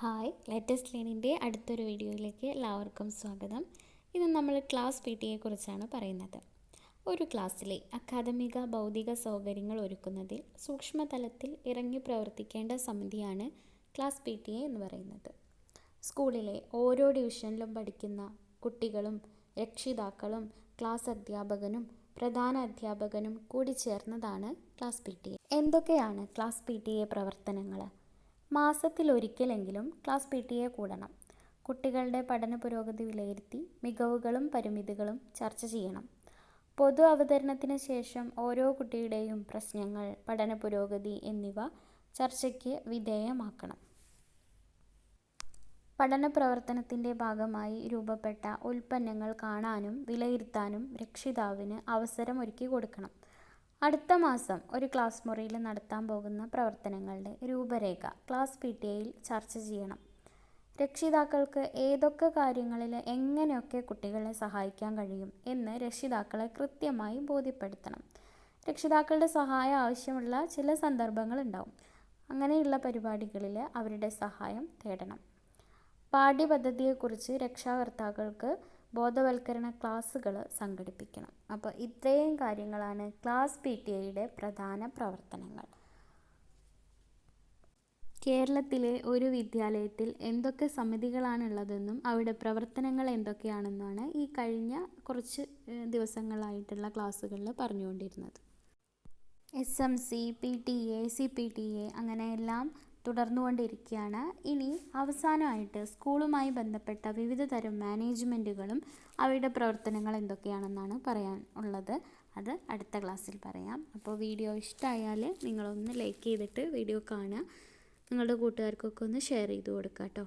Hi latest ലേണിന്റെ അടുത്തൊരു വീഡിയോയിലേക്ക് എല്ലാവർക്കും സ്വാഗതം. ഇന്ന് നമ്മൾ ക്ലാസ് പി ടിയെക്കുറിച്ചാണ് പറയുന്നത്. ഒരു ക്ലാസ്സിലെ അക്കാദമിക ഭൗതിക സൗകര്യങ്ങൾ ഒരുക്കുന്നതിൽ സൂക്ഷ്മതലത്തിൽ ഇറങ്ങി പ്രവർത്തിക്കേണ്ട സമിതിയാണ് ക്ലാസ് പി ടി എ എന്ന് പറയുന്നത്. സ്കൂളിലെ ഓരോ ഡിവിഷനിലും പഠിക്കുന്ന കുട്ടികളും രക്ഷിതാക്കളും ക്ലാസ് അധ്യാപകനും പ്രധാന അധ്യാപകനും കൂടി ചേർന്നതാണ് ക്ലാസ് പി ടി എ എന്തൊക്കെയാണ് ക്ലാസ് പി ടി എ പ്രവർത്തനങ്ങൾ മാസത്തിലൊരിക്കലെങ്കിലും ക്ലാസ് പി ടി എ കൂടണം. കുട്ടികളുടെ പഠന പുരോഗതി വിലയിരുത്തി മികവുകളും പരിമിതികളും ചർച്ച ചെയ്യണം. പൊതു അവതരണത്തിന് ശേഷം ഓരോ കുട്ടിയുടെയും പ്രശ്നങ്ങൾ പഠന പുരോഗതി എന്നിവ ചർച്ചയ്ക്ക് വിധേയമാക്കണം. പഠന പ്രവർത്തനത്തിന്റെ ഭാഗമായി രൂപപ്പെട്ട ഉൽപ്പന്നങ്ങൾ കാണാനും വിലയിരുത്താനും രക്ഷിതാവിന് അവസരം ഒരുക്കി കൊടുക്കണം. അടുത്ത മാസം ഒരു ക്ലാസ് മുറിയിൽ നടത്താൻ പോകുന്ന പ്രവർത്തനങ്ങളുടെ രൂപരേഖ ക്ലാസ് പി ടി എയിൽ ചർച്ച ചെയ്യണം. രക്ഷിതാക്കൾക്ക് ഏതൊക്കെ കാര്യങ്ങളിൽ എങ്ങനെയൊക്കെ കുട്ടികളെ സഹായിക്കാൻ കഴിയും എന്ന് രക്ഷിതാക്കളെ കൃത്യമായി ബോധ്യപ്പെടുത്തണം. രക്ഷിതാക്കളുടെ സഹായം ആവശ്യമുള്ള ചില സന്ദർഭങ്ങൾ ഉണ്ടാവും. അങ്ങനെയുള്ള പരിപാടികളിൽ അവരുടെ സഹായം തേടണം. പാഠ്യപദ്ധതിയെക്കുറിച്ച് രക്ഷാകർത്താക്കൾക്ക് ബോധവൽക്കരണ ക്ലാസ്സുകൾ സംഘടിപ്പിക്കണം. അപ്പോൾ ഇത്രയും കാര്യങ്ങളാണ് ക്ലാസ് പി ടി ഐയുടെ പ്രധാന പ്രവർത്തനങ്ങൾ. കേരളത്തിലെ ഒരു വിദ്യാലയത്തിൽ എന്തൊക്കെ സമിതികളാണുള്ളതെന്നും അവിടെ പ്രവർത്തനങ്ങൾ എന്തൊക്കെയാണെന്നാണ് ഈ കഴിഞ്ഞ കുറച്ച് ദിവസങ്ങളായിട്ടുള്ള ക്ലാസ്സുകളിൽ പറഞ്ഞുകൊണ്ടിരുന്നത്. S M C P T A P T A A അങ്ങനെ എല്ലാം തുടർന്നുകൊണ്ടിരിക്കുകയാണ്. ഇനി അവസാനമായിട്ട് സ്കൂളുമായി ബന്ധപ്പെട്ട വിവിധ തരം മാനേജ്മെന്റുകളും അവയുടെ പ്രവർത്തനങ്ങൾ എന്തൊക്കെയാണെന്നാണ് പറയാൻ ഉള്ളത്. അത് അടുത്ത ക്ലാസ്സിൽ പറയാം. അപ്പോൾ വീഡിയോ ഇഷ്ടമായാൽ നിങ്ങളൊന്ന് ലൈക്ക് ചെയ്തിട്ട് വീഡിയോ കാണുക. നിങ്ങളുടെ കൂട്ടുകാർക്കൊക്കെ ഒന്ന് ഷെയർ ചെയ്ത് കൊടുക്കുക കേട്ടോ.